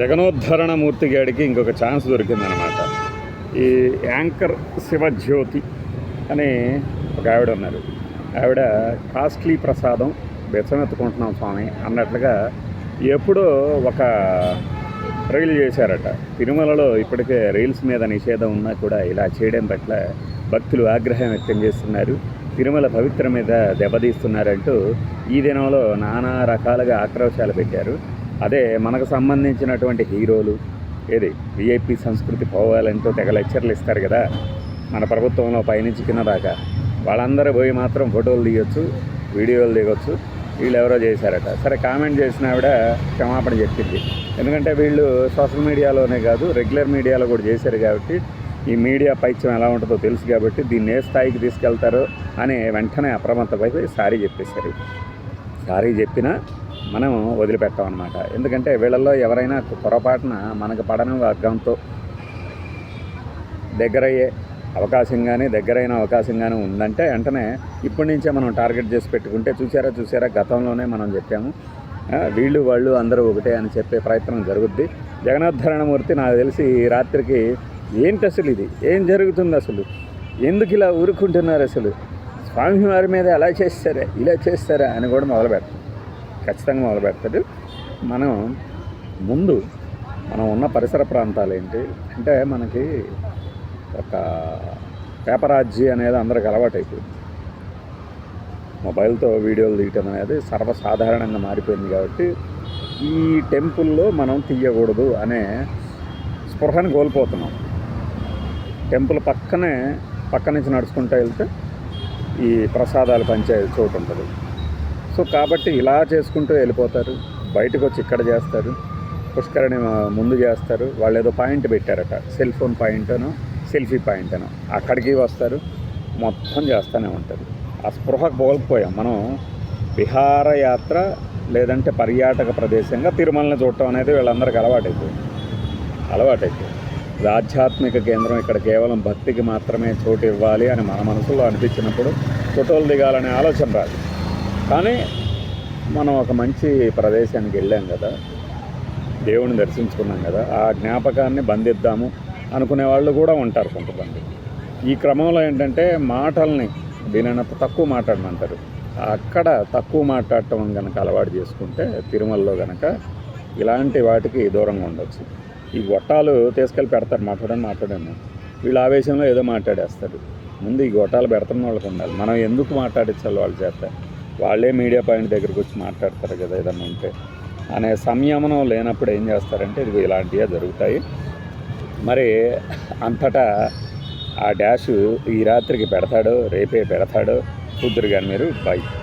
జగనోద్ధరణ మూర్తి గారికి ఇంకొక ఛాన్స్ దొరికిందనమాట ఈ యాంకర్ శివజ్యోతి అని ఒక ఆవిడ ఉన్నారు. ఆవిడ కాస్ట్లీ ప్రసాదం బెచ్చమెత్తుకుంటున్నాం స్వామి అన్నట్లుగా ఎప్పుడో ఒక రీల్ చేశారట. తిరుమలలో ఇప్పటికే రీల్స్ మీద నిషేధం ఉన్నా కూడా ఇలా చేయడం పట్ల భక్తులు ఆగ్రహం వ్యక్తం చేస్తున్నారు. తిరుమల పవిత్ర మీద దెబ్బతీస్తున్నారంటూ ఈ దినంలో నానా రకాలుగా ఆక్రోశాలు పెట్టారు. అదే మనకు సంబంధించినటువంటి హీరోలు ఏది విఐపి సంస్కృతి పోవాలంటూ తెగ లెక్చర్లు ఇస్తారు కదా మన ప్రభుత్వంలో పైనుంచి కింద దాకా. వాళ్ళందరూ పోయి మాత్రం ఫోటోలు తీయొచ్చు వీడియోలు దిగొచ్చు వీళ్ళు ఎవరో చేశారట. సరే కామెంట్ చేసిన ఆవిడ క్షమాపణ చెప్పింది. ఎందుకంటే వీళ్ళు సోషల్ మీడియాలోనే కాదు రెగ్యులర్ మీడియాలో కూడా చేశారు కాబట్టి ఈ మీడియా పైత్యం ఎలా ఉంటుందో తెలుసు కాబట్టి దీన్ని ఏ స్థాయికి తీసుకెళ్తారో అని వెంటనే అప్రమత్తపై సారీ చెప్పేశారు. సారీ చెప్పినా మనం వదిలిపెట్టామన్నమాట. ఎందుకంటే వీళ్ళల్లో ఎవరైనా పొరపాటున మనకు పడని వర్గంతో దగ్గరయ్యే అవకాశం కానీ దగ్గరైన అవకాశం కానీ ఉందంటే వెంటనే ఇప్పటి నుంచే మనం టార్గెట్ చేసి పెట్టుకుంటే చూసారా చూసారా గతంలోనే మనం చెప్పాము. వీళ్ళు వాళ్ళు అందరూ ఒకటే అని చెప్పే ప్రయత్నం జరుగుద్ది. జగన్నాథరణమూర్తి నాకు తెలిసి ఈ రాత్రికి ఏంటి అసలు ఇది? ఏం జరుగుతుంది అసలు? ఎందుకు ఇలా ఊరుకుంటున్నారు అసలు? స్వామివారి మీద ఎలా చేస్తారా? ఇలా చేస్తారా అని కూడా మొదలు పెడతారు ఖచ్చితంగా మొదలు పెడతాడు. మనం ముందు మనం ఉన్న పరిసర ప్రాంతాలు ఏంటి? అంటే మనకి ఒక పేపరాజీ అనేది అందరికి అలవాటైపోయింది మొబైల్తో వీడియోలు తీయటం అనేది సర్వసాధారణంగా మారిపోయింది కాబట్టి ఈ టెంపుల్లో మనం తీయకూడదు అనే స్పృహను కోల్పోతున్నాం. టెంపుల్ పక్కనే పక్క నుంచి నడుచుకుంటూ వెళ్తే ఈ ప్రసాదాలు పంచే చోటు ఉంటుంది. సో కాబట్టి ఇలా చేసుకుంటూ వెళ్ళిపోతారు. బయటకు వచ్చి ఇక్కడ చేస్తారు. పుష్కరణి ముందు చేస్తారు. వాళ్ళు ఏదో పాయింట్ పెట్టారట. సెల్ ఫోన్ పాయింట్ అనో సెల్ఫీ పాయింట్ అనో అక్కడికి వస్తారు. మొత్తం చేస్తూనే ఉంటారు. ఆ స్పృహ పోగలిపోయాం మనం విహారయాత్ర లేదంటే పర్యాటక ప్రదేశంగా తిరుమలని చూడటం అనేది వీళ్ళందరికీ అలవాటైపోయింది. అలవాటైపోయింది. ఆధ్యాత్మిక కేంద్రం ఇక్కడ కేవలం భక్తికి మాత్రమే చోటు ఇవ్వాలి అని మన మనసులో అనిపించినప్పుడు ఫోటోలు దిగాలనే ఆలోచన రాదు. కానీ మనం ఒక మంచి ప్రదేశానికి వెళ్ళాం కదా దేవుని దర్శించుకున్నాం కదా ఆ జ్ఞాపకాన్ని బంధిద్దాము అనుకునే వాళ్ళు కూడా ఉంటారు కొంతమంది. ఈ క్రమంలో ఏంటంటే మాటల్ని దీనైనంత తక్కువ మాట్లాడమంటారు. అక్కడ తక్కువ మాట్లాడటం కనుక అలవాటు చేసుకుంటే తిరుమలలో కనుక ఇలాంటి వాటికి దూరంగా ఉండొచ్చు. ఈ గొట్టాలు తీసుకెళ్ళి పెడతారు మాట్లాడని మాట్లాడాను వీళ్ళు ఆవేశంలో ఏదో మాట్లాడేస్తారు. ముందు ఈ గొట్టాలు పెడుతున్న వాళ్ళకి ఉండాలి. మనం ఎందుకు మాట్లాడించాలి వాళ్ళు చేస్తారు. వాళ్ళే మీడియా పాయింట్ దగ్గరకు వచ్చి మాట్లాడతారు కదా ఏదన్నా ఉంటే. అనే సంయమనం లేనప్పుడు ఏం చేస్తారంటే ఇది ఇలాంటివే జరుగుతాయి. మరి అంతటా ఆ డాష్ ఈ రాత్రికి పెడతాడో రేపే పెడతాడో చూద్దరు కానీ మీరు బై.